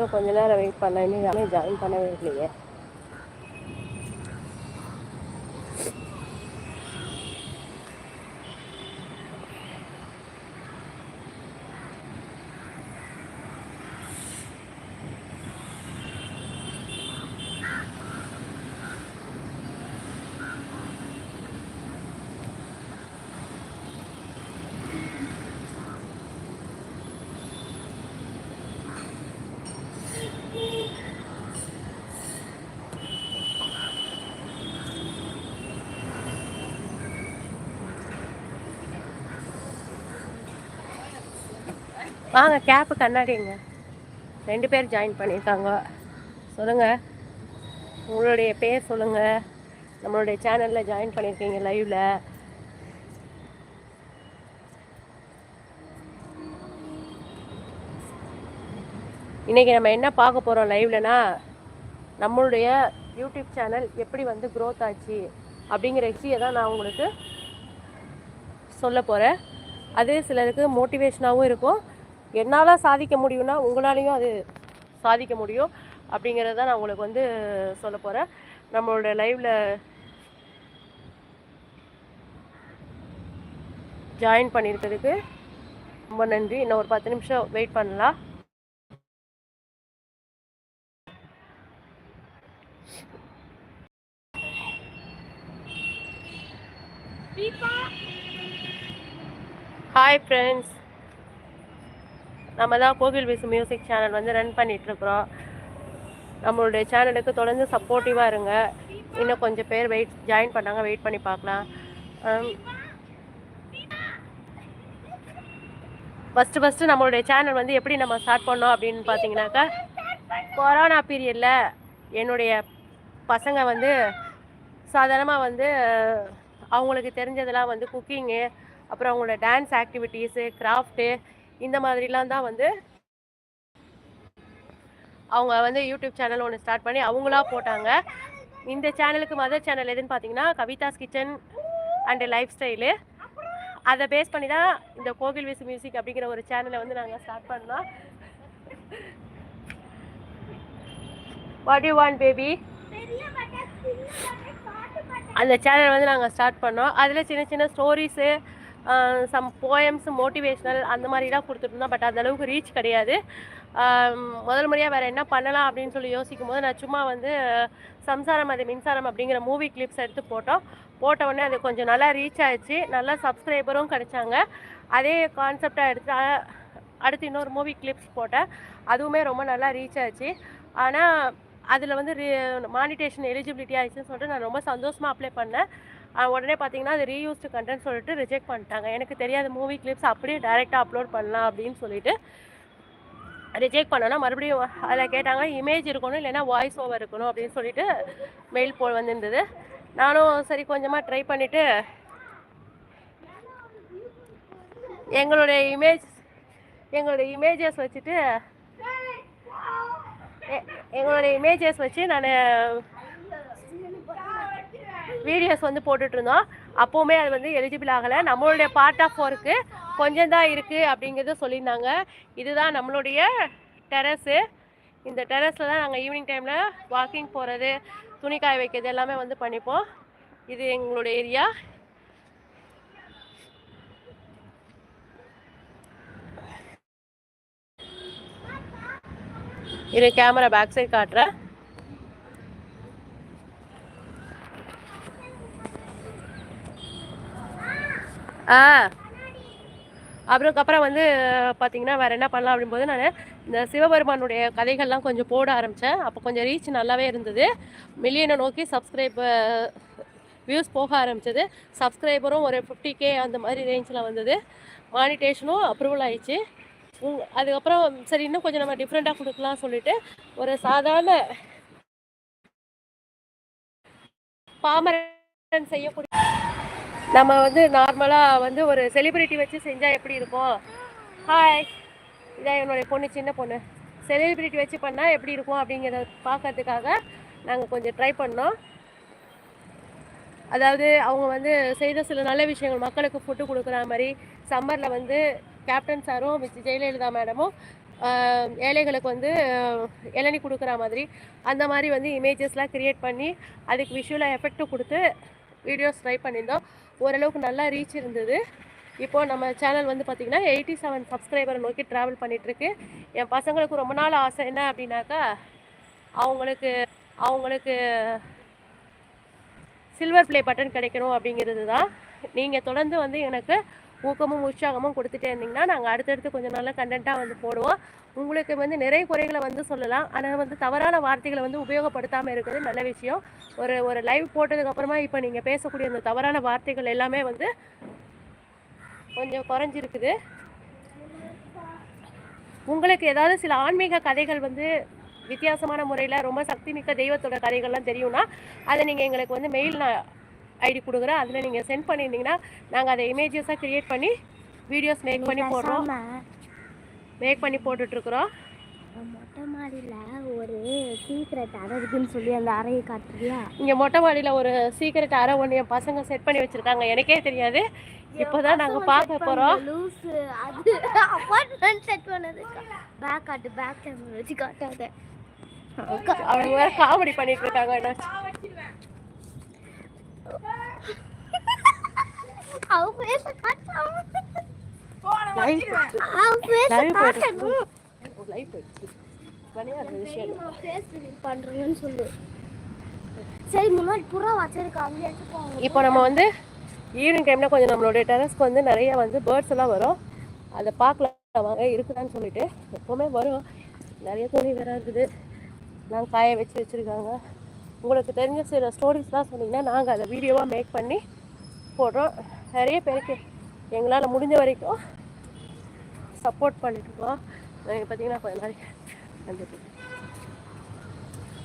இன்னும் கொஞ்ச நேரம் வெயிட் பண்ண இன்னும் யாருமே ஜாயின் பண்ணவே இல்லையே. வாங்க கேப்பு கண்ணாடிங்க. ரெண்டு பேர் ஜாயின் பண்ணியிருக்காங்க சொல்லுங்கள் உங்களுடைய பேர் சொல்லுங்கள் நம்மளுடைய சேனலில் ஜாயின் பண்ணியிருக்கீங்க லைவில் இன்றைக்கி நம்ம என்ன பார்க்க போகிறோம் லைவ்லனா நம்மளுடைய யூடியூப் சேனல் எப்படி வந்து க்ரோத் ஆச்சு அப்படிங்கிற விஷய தான் நான் உங்களுக்கு சொல்ல போகிறேன் அது சிலருக்கு மோட்டிவேஷனாகவும் இருக்கும். என்னால் சாதிக்க முடியும்னா உங்களாலேயும் அது சாதிக்க முடியும் அப்படிங்கிறத நான் உங்களுக்கு வந்து சொல்ல போகிறேன் நம்மளோட லைவில் ஜாயின் பண்ணியிருக்கிறதுக்கு ரொம்ப நன்றி. இன்னும் ஒரு பத்து நிமிஷம் வெயிட் பண்ணலாம். ஹாய் ஃப்ரெண்ட்ஸ் நம்ம தான் கோகில் பேசு மியூசிக் சேனல் வந்து ரன் பண்ணிகிட்ருக்குறோம் நம்மளுடைய சேனலுக்கு தொடர்ந்து சப்போர்ட்டிவாக இருங்க. இன்னும் கொஞ்சம் பேர் வெயிட் ஜாயின் பண்ணாங்க வெயிட் பண்ணி பார்க்கலாம். ஃபஸ்ட்டு ஃபஸ்ட்டு நம்மளுடைய சேனல் வந்து எப்படி நம்ம ஸ்டார்ட் பண்ணோம் அப்படின்னு பார்த்தீங்கன்னாக்கா கொரோனா பீரியடில் என்னுடைய பசங்க வந்து சாதாரணமாக வந்து அவங்களுக்கு தெரிஞ்சதெல்லாம் வந்து குக்கிங்கு அப்புறம் அவங்களோட டான்ஸ் ஆக்டிவிட்டீஸு கிராஃப்ட்டு இந்த மாதிரிலாம் தான் வந்து அவங்க வந்து யூடியூப் சேனல் ஒன்று ஸ்டார்ட் பண்ணி அவங்களா போட்டாங்க. இந்த சேனலுக்கு மதர் சேனல் எதுன்னு பார்த்தீங்கன்னா Kavidas kitchen and lifestyle. அதை பேஸ் பண்ணி தான் இந்த கோகில் விசு மியூசிக் அப்படிங்கிற ஒரு சேனலை வந்து நாங்கள் ஸ்டார்ட் பண்ணோம். வாட் யூ வாண்ட் பேபி அந்த சேனல் வந்து நாங்கள் ஸ்டார்ட் பண்ணோம். அதில் சின்ன சின்ன ஸ்டோரிஸு சம் போயம்ஸ் மோட்டிவேஷ்னல் அந்த மாதிரிலாம் கொடுத்துட்ருந்தோம் பட் அந்தளவுக்கு ரீச் கிடையாது. முதல் முறையாக வேறு என்ன பண்ணலாம் அப்படின்னு சொல்லி யோசிக்கும் போது நான் சும்மா வந்து சம்சாரம் அது மின்சாரம் அப்படிங்கிற மூவி கிளிப்ஸ் எடுத்து போட்டோம். போட்ட உடனே அது கொஞ்சம் நல்லா ரீச் ஆயிடுச்சு. நல்லா சப்ஸ்கிரைபரும் கிடைச்சாங்க. அதே கான்செப்டாக எடுத்து அடுத்து இன்னொரு மூவி கிளிப்ஸ் போட்டேன். அதுவுமே ரொம்ப நல்லா ரீச் ஆச்சு ஆனால் அதில் வந்து மானிட்டேஷன் எலிஜிபிலிட்டி ஆயிடுச்சுன்னு சொல்லிட்டு நான் ரொம்ப சந்தோஷமாக அப்ளை பண்ணேன். உடனே பார்த்தீங்கன்னா அது ரீயூஸ்டு கண்டென்ட் சொல்லிட்டு ரிஜெக்ட் பண்ணிட்டாங்க. எனக்கு தெரியாத மூவி கிளிப்ஸ் அப்படியே டைரெக்டாக அப்லோட் பண்ணலாம் அப்படின்னு சொல்லிட்டு ரிஜெக்ட் பண்ணோன்னா மறுபடியும் அதில் கேட்டாங்க இமேஜ் இருக்கணும் இல்லைன்னா வாய்ஸ் ஓவர் இருக்கணும் அப்படின்னு சொல்லிட்டு மெயில் போல் வந்திருந்தது. நானும் சரி கொஞ்சமாக ட்ரை பண்ணிவிட்டு எங்களுடைய இமேஜ் எங்களுடைய இமேஜஸ் வச்சுட்டு எங்களுடைய இமேஜஸ் வச்சு நான் வீடியோஸ் வந்து போட்டுட்ருந்தோம். அப்போவுமே அது வந்து எலிஜிபிள் ஆகலை. நம்மளுடைய பார்ட் ஆஃப் ஒர்க்கு கொஞ்சம் தான் இருக்குது அப்படிங்கிறத சொல்லியிருந்தாங்க. இதுதான் நம்மளுடைய டெரஸு இந்த டெரஸில் தான் நாங்கள் ஈவினிங் டைமில் வாக்கிங் போகிறது துணி காய வைக்கிறது எல்லாமே வந்து பண்ணிப்போம். இது எங்களுடைய ஏரியா இது கேமரா பேக் சைடு காட்டுறேன். ஆ. அப்புறம் அப்புறம் வந்து பார்த்தீங்கன்னா வேறு என்ன பண்ணலாம் அப்படிங்கும்போது நான் இந்த சிவபெருமானுடைய கதைகள்லாம் கொஞ்சம் போட ஆரம்பித்தேன் அப்போ கொஞ்சம் ரீச் நல்லாவே இருந்தது. மில்லியனை நோக்கி சப்ஸ்கிரைப் வியூஸ் போக ஆரம்பித்தது சப்ஸ்கிரைபரும் ஒரு ஃபிஃப்டி கே அந்த மாதிரி ரேஞ்சில் வந்தது. மானிட்டேஷனும் அப்ரூவல் ஆயிடுச்சு. உங் அதுக்கப்புறம் சரி இன்னும் கொஞ்சம் நம்ம டிஃப்ரெண்ட்டாக கொடுக்கலாம் சொல்லிட்டு ஒரு சாதாரண பாமரன் செய்யக்கூடிய நம்ம வந்து நார்மலாக வந்து ஒரு செலிபிரிட்டி வச்சு செஞ்சால் எப்படி இருக்கும்? ஹாய் இதான் என்னுடைய பொண்ணு சின்ன பொண்ணு. செலிபிரிட்டி வச்சு பண்ணால் எப்படி இருக்கும் அப்படிங்கிறத பார்க்கறதுக்காக நாங்கள் கொஞ்சம் ட்ரை பண்ணோம். அதாவது அவங்க வந்து செய்த சில நல்ல விஷயங்கள் மக்களுக்கு ஃபுட்டு கொடுக்குற மாதிரி சம்மரில் வந்து கேப்டன் சாரும் மிஸ் ஜெயலலிதா மேடமும் ஏழைகளுக்கு வந்து இளநி கொடுக்குற மாதிரி அந்த மாதிரி வந்து இமேஜஸ்லாம் க்ரியேட் பண்ணி அதுக்கு விஷுவலாக எஃபெக்ட்டும் கொடுத்து வீடியோஸ் ட்ரை பண்ணியிருந்தோம். ஓரளவுக்கு நல்லா ரீச் இருந்தது. இப்போ நம்ம சேனல் வந்து பார்த்திங்கன்னா எயிட்டி செவன் சப்ஸ்கிரைபரை நோக்கி ட்ராவல் பண்ணிகிட்ருக்கு என் பசங்களுக்கு ரொம்ப நாள் ஆசை என்ன அப்படின்னாக்கா அவங்களுக்கு அவங்களுக்கு சில்வர் ப்ளே பட்டன் கிடைக்கணும் அப்படிங்கிறது தான் நீங்கள் தொடர்ந்து வந்து எனக்கு ஊக்கமும் உற்சாகமும் கொடுத்துட்டே இருந்தீங்கன்னா நாங்கள் அடுத்தடுத்து கொஞ்சம் நல்ல கண்டென்ட்டாக வந்து போடுவோம். உங்களுக்கு வந்து நிறைய குறைகளை வந்து சொல்லலாம். ஆனால் வந்து தவறான வார்த்தைகளை வந்து உபயோகப்படுத்தாமல் இருக்கிறது நல்ல விஷயம். ஒரு ஒரு லைவ் போட்டதுக்கப்புறமா இப்போ நீங்கள் பேசக்கூடிய அந்த தவறான வார்த்தைகள் எல்லாமே வந்து கொஞ்சம் குறைஞ்சிருக்குது. உங்களுக்கு ஏதாவது சில ஆன்மீக கதைகள் வந்து வித்தியாசமான முறையில் ரொம்ப சக்தி மிக்க தெய்வத்தோட கதைகள்லாம் தெரியும்னா அதை நீங்கள் எங்களுக்கு வந்து மெயில் ஐடி கொடுக்குறேன். அதில் நீங்கள் சென்ட் பண்ணியிருந்தீங்கன்னா நாங்கள் அதை இமேஜஸாக க்ரியேட் பண்ணி வீடியோஸ் மேக் பண்ணி போடுறோம். மேக் பண்ணி போட்டுட்ருக்குறோம். மொட்டை மாடியில் ஒரு சீக்கிரட் அறை இருக்குன்னு சொல்லி அந்த அறையை காட்டுறியா? இங்கே மொட்டை மாடியில் ஒரு சீக்கிரட் அறை ஒன்று என் பசங்க செட் பண்ணி வச்சுருக்காங்க. எனக்கே தெரியாது. இப்போ தான் நாங்கள் பார்க்க போகிறோம் லூஸு அது அப்பார்ட்மெண்ட் செட் பண்ணது பேக் காட்டு பேக் கேமரா வச்சு காட்டாத. அவங்க வேறு காமெடி பண்ணிட்டு இருக்காங்க. என்ன அவ பேச காட்டாம லைவ் அவ பேச லைவ் காட்டணும் போயிட்டு லைவ் போயிட்டு விளையாடுற விஷயம் பேஸ் பண்றேன்னு சொல்லு சரி முன்னாடி புறா வச்சிருக்காங்க எடுத்துக்கோங்க இப்போ நம்ம வந்து ஈவினிங் டைமில் கொஞ்சம் நம்மளுடைய டெரஸ்க்கு வந்து நிறைய வந்து பேர்ட்ஸ் எல்லாம் வரும். அதை பார்க்கலாம் வாங்க இருக்குதான்னு சொல்லிட்டு எப்போவுமே வரும். நிறைய துணி வேற இருக்குது. நாங்கள் காய வச்சு வச்சுருக்காங்க. உங்களுக்கு தெரிஞ்ச சில ஸ்டோரிஸ்லாம் சொன்னீங்கன்னா நாங்கள் அதை வீடியோவாக மேக் பண்ணி போடுறோம். நிறைய பேருக்கு எங்களால் முடிஞ்ச வரைக்கும் சப்போர்ட் பண்ணிட்டுருக்கோம். நீங்கள் பார்த்தீங்கன்னா கொஞ்ச நாளைக்கு வந்துட்டு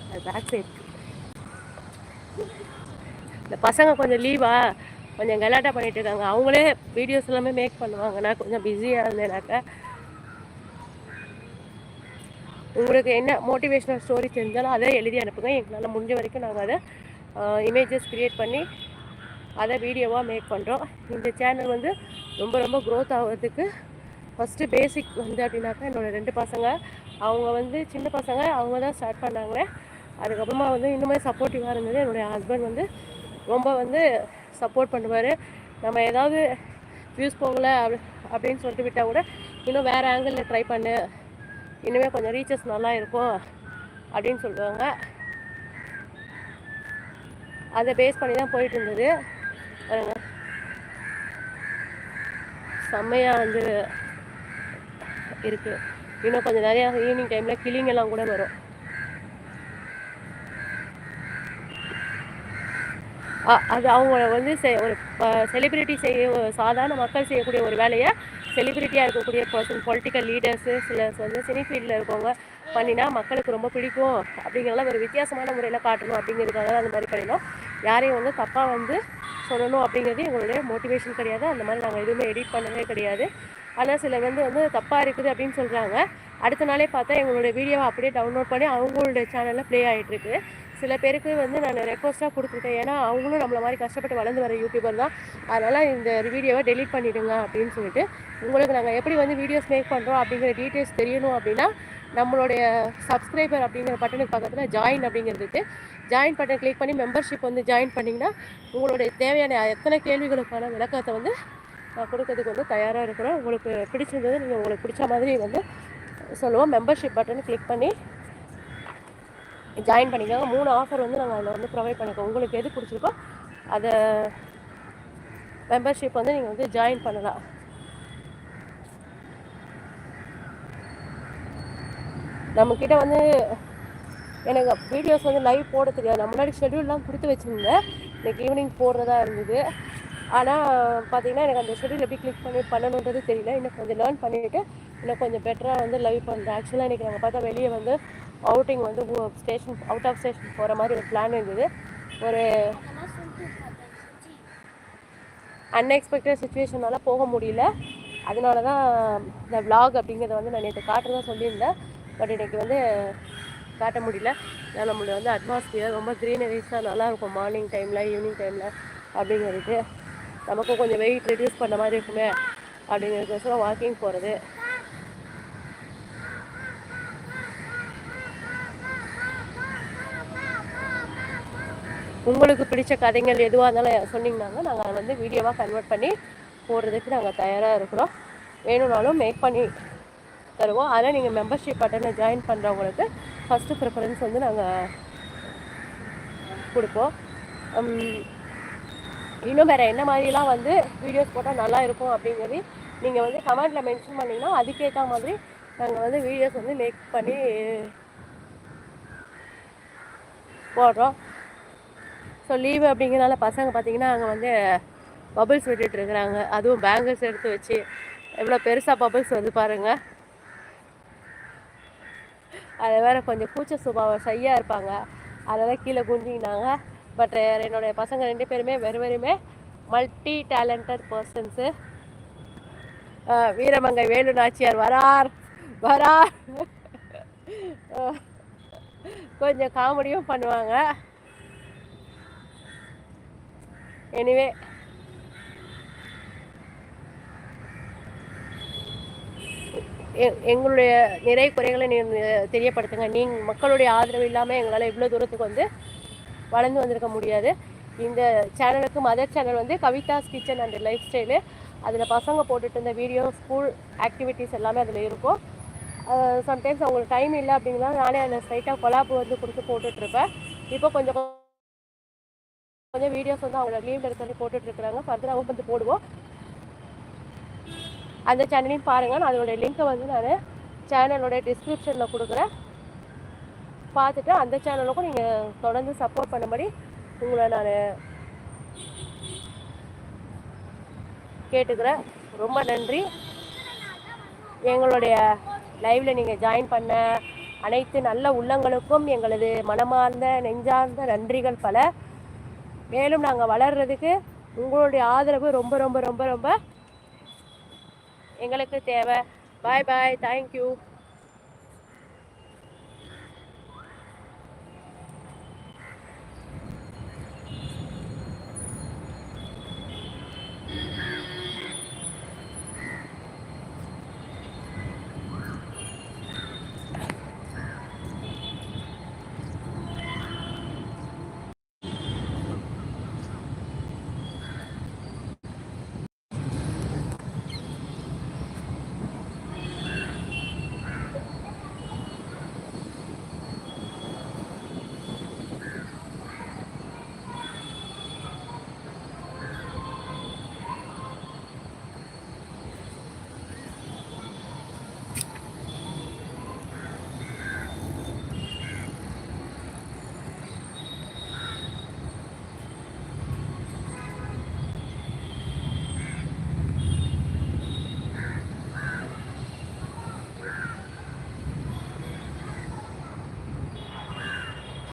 அது பேக் சைடு இந்த பசங்க கொஞ்சம் லீவா கொஞ்சம் கலாட்டா பண்ணிட்டு இருக்காங்க அவங்களே வீடியோஸ் எல்லாமே மேக் பண்ணுவாங்க. நான் கொஞ்சம் பிஸியாக இருந்தேனாக்கா. உங்களுக்கு என்ன மோட்டிவேஷ்னல் ஸ்டோரி தெரிஞ்சாலும் அதை எழுதி அனுப்புங்க. எங்களால் முடிஞ்ச வரைக்கும் நாங்கள் அதை இமேஜஸ் க்ரியேட் பண்ணி அதை வீடியோவாக மேக் பண்ணுறோம் இந்த சேனல் வந்து ரொம்ப ரொம்ப க்ரோத் ஆகிறதுக்கு ஃபஸ்ட்டு பேசிக் வந்து அப்படின்னாக்கா என்னோடய ரெண்டு பசங்க. அவங்க வந்து சின்ன பசங்க அவங்க தான் ஸ்டார்ட் பண்ணாங்க. அதுக்கப்புறமா வந்து இன்னுமே சப்போர்ட்டிவாக இருந்தது. என்னுடைய ஹஸ்பண்ட் வந்து ரொம்ப வந்து சப்போர்ட் பண்ணுவார். நம்ம ஏதாவது வியூஸ் போகலை அப்படி அப்படின்னு சொல்லிட்டு விட்டால் கூட இன்னும் வேறு ஆங்கிளில் ட்ரை பண்ணு. இனிமேல் கொஞ்சம் ரீச்சஸ் நல்லா இருக்கும் அப்படின்னு சொல்லுவாங்க. அதை பேஸ் பண்ணி தான் போயிட்டு இருந்தது. செம்மையாக வந்து இருக்குது இன்னும் கொஞ்சம் நிறையா ஈவினிங் டைமில் கிளிங் எல்லாம் கூட வரும். அது அவங்க வந்து ஒரு செலிபிரிட்டி செய்ய ஒரு சாதாரண மக்கள் செய்யக்கூடிய ஒரு வேலையை செலிபிரிட்டியாக இருக்கக்கூடிய பர்சன் பொலிட்டிக்கல் லீடர்ஸு சில வந்து சினி ஃபீல்டில் இருக்கவங்க பண்ணினா மக்களுக்கு ரொம்ப பிடிக்கும் அப்படிங்கிறதெல்லாம் ஒரு வித்தியாசமான முறையில் காட்டணும் அப்படிங்கிறதுக்காக அந்த மாதிரி பண்ணினோம். யாரையும் வந்து தப்பாக வந்து சொல்லணும் அப்படிங்கிறது எங்களுடைய மோட்டிவேஷன் கிடையாது. அந்த மாதிரி நாங்கள் எதுவுமே எடிட் பண்ணவே கிடையாது. ஆனால் சிலர் வந்து வந்து தப்பாக இருக்குது அப்படின்னு சொல்கிறாங்க அடுத்த நாளே பார்த்தா எங்களுடைய வீடியோவை அப்படியே டவுன்லோட் பண்ணி அவங்களுடைய சேனலில் ப்ளே ஆகிட்டுருக்கு சில பேருக்கு வந்து நான் ரெக்வஸ்ட்டாக கொடுத்துருக்கேன். ஏன்னா அவங்களும் நம்மள மாதிரி கஷ்டப்பட்டு வளர்ந்து வர யூடியூபர் தான். அதனால் இந்த வீடியோவை டெலீட் பண்ணிவிடுங்க அப்படின்னு சொல்லிட்டு உங்களுக்கு நாங்கள் எப்படி வந்து வீடியோஸ் மேக் பண்ணுறோம் அப்படிங்கிற டீட்டெயில்ஸ் தெரியணும் அப்படின்னா நம்மளுடைய சப்ஸ்கிரைபர் அப்படிங்கிற பட்டனுக்கு பக்கத்தில் ஜாயின் அப்படிங்கிறதுக்கு ஜாயின் பட்டன் கிளிக் பண்ணி மெம்பர்ஷிப் வந்து ஜாயின் பண்ணிங்கன்னா உங்களுடைய தேவையான எத்தனை கேள்விகளுக்கான விளக்கத்தை வந்து நான் கொடுக்கறதுக்கு வந்து தயாராக இருக்கிறோம். உங்களுக்கு பிடிச்சிருந்தது நீங்கள் உங்களுக்கு பிடிச்ச மாதிரி வந்து சொல்லுவோம். மெம்பர்ஷிப் பட்டன் கிளிக் பண்ணி ஜாயின் பண்ணிக்கோங்க. மூணு ஆஃபர் வந்து நாங்கள் அதில் வந்து ப்ரொவைட் பண்ணிக்கோம் உங்களுக்கு எது பிடிச்சிருக்கோ அதை மெம்பர்ஷிப் வந்து நீங்கள் வந்து ஜாயின் பண்ணலாம். நம்மக்கிட்ட வந்து எனக்கு வீடியோஸ் வந்து லைவ் போட தெரியாது. நான் முன்னாடி ஷெட்யூல்லாம் கொடுத்து வச்சுருந்தேன். இன்னைக்கு ஈவினிங் போடுறதா இருந்தது. ஆனால் பார்த்தீங்கன்னா எனக்கு அந்த ஷெடியூல் எப்படி கிளிக் பண்ணி பண்ணணுன்றது தெரியல. இன்னும் கொஞ்சம் லேர்ன் பண்ணிவிட்டு இன்னும் கொஞ்சம் பெட்டராக வந்து லைவ் பண்ணுறேன் ஆக்சுவலாக இன்றைக்கி நாங்கள் பார்த்தா வெளியே வந்து அவுட்டிங் வந்து ஸ்டேஷன் அவுட் ஆஃப் ஸ்டேஷன் போகிற மாதிரி ஒரு பிளான் இருந்தது. ஒரு அன்எக்ஸ்பெக்டட் சுச்சுவேஷனால போக முடியல. அதனால தான் இந்த vlog அப்படிங்கிறத வந்து நான் நேற்று காட்டுறதா சொல்லியிருந்தேன். பட் இன்னைக்கு வந்து காட்ட முடியல. ஏன்னா நம்மளுடைய வந்து அட்மாஸ்பியர் ரொம்ப க்ரீனரிஸாக நல்லாயிருக்கும் மார்னிங் டைமில் ஈவினிங் டைமில் அப்படிங்கிறது. நமக்கும் கொஞ்சம் வெயிட் ரெடியூஸ் பண்ண மாதிரி இருக்குமே. அப்படிங்கிறதுக்கோசரம் வாக்கிங் போகிறது உங்களுக்கு பிடிச்ச கதைகள் எதுவாக இருந்தாலும் சொன்னீங்கன்னாங்க நாங்கள் அதை வந்து வீடியோவாக கன்வெர்ட் பண்ணி போடுறதுக்கு நாங்கள் தயாராக இருக்கிறோம். வேணும்னாலும் மேக் பண்ணி தருவோம். அதில் நீங்கள் மெம்பர்ஷிப் பட்டனை ஜாயின் பண்ணுறவங்களுக்கு ஃபஸ்ட்டு ப்ரிஃபரன்ஸ் வந்து நாங்கள் கொடுப்போம். இன்னும் வேறு என்ன மாதிரிலாம் வந்து வீடியோஸ் போட்டால் நல்லா இருக்கும் அப்படிங்கிறது நீங்கள் வந்து கமெண்ட்டில் மென்ஷன் பண்ணிங்கன்னா அதுக்கேற்ற மாதிரி நாங்கள் வந்து வீடியோஸ் வந்து மேக் பண்ணி போடுறோம். ஸோ லீவு அப்படிங்கிறனால பசங்க பார்த்தீங்கன்னா அங்கே வந்து பபிள்ஸ் விட்டுட்டு இருக்கிறாங்க. அதுவும் பேங்கிள்ஸ் எடுத்து வச்சு எவ்வளோ பெருசாக பபிள்ஸ் வந்து பாருங்கள் அது வேறு கொஞ்சம் கூச்ச சுபாவம் ஷையாக இருப்பாங்க. அதெல்லாம் கீழே குஞ்சிங்கினாங்க பட் என்னுடைய பசங்க ரெண்டு பேருமே வெறும் வெறுமே மல்டி டேலண்டட் பர்சன்ஸு வீரமங்கை வேலு நாச்சியார் வரார் வரார். கொஞ்சம் காமெடியும் பண்ணுவாங்க. எனிவே எங்களுடைய நிறை குறைகளை நீங்கள் தெரியப்படுத்துங்க. நீங்கள் மக்களுடைய ஆதரவு இல்லாமல் எங்களால் இவ்வளோ தூரத்துக்கு வந்து வளர்ந்து வந்திருக்க முடியாது. இந்த சேனலுக்கு மதர் சேனல் வந்து Kavidas kitchen and lifestyle. அதில் பசங்க போட்டுட்டு இருந்த வீடியோ ஸ்கூல் ஆக்டிவிட்டீஸ் எல்லாமே அதில் இருக்கும். சம்டைம்ஸ் அவங்களுக்கு டைம் இல்லை அப்படின்னா நானே அந்த ஸ்ட்ரைட்டாக கொலாப் வந்து கொடுத்து போட்டுட்ருப்பேன் இப்போ கொஞ்சம் கொஞ்சம் வீடியோஸ் வந்து அவங்களோட அவங்க போட்டுட்டு இருக்கிறாங்க. போட்டுட்ருக்குறாங்க ஃபர்தராகவும் வந்து போடுவோம். அந்த சேனலையும் பாருங்கள் நான் அதோட லிங்க்கை வந்து நான் சேனலோட டிஸ்கிரிப்ஷனில் கொடுக்குறேன். பார்த்துட்டு அந்த சேனலுக்கும் நீங்கள் தொடர்ந்து சப்போர்ட் பண்ணும்படி உங்களை நான் கேட்டுக்கிறேன். ரொம்ப நன்றி. எங்களுடைய லைவில் நீங்கள் ஜாயின் பண்ண அனைத்து நல்ல உள்ளங்களுக்கும் எங்களது மனமார்ந்த நெஞ்சார்ந்த நன்றிகள் பல. மேலும் நாங்கள் வளர்றதுக்கு உங்களுடைய ஆதரவு ரொம்ப ரொம்ப ரொம்ப ரொம்ப எங்களுக்கு தேவை. பாய் பாய் தேங்க்யூ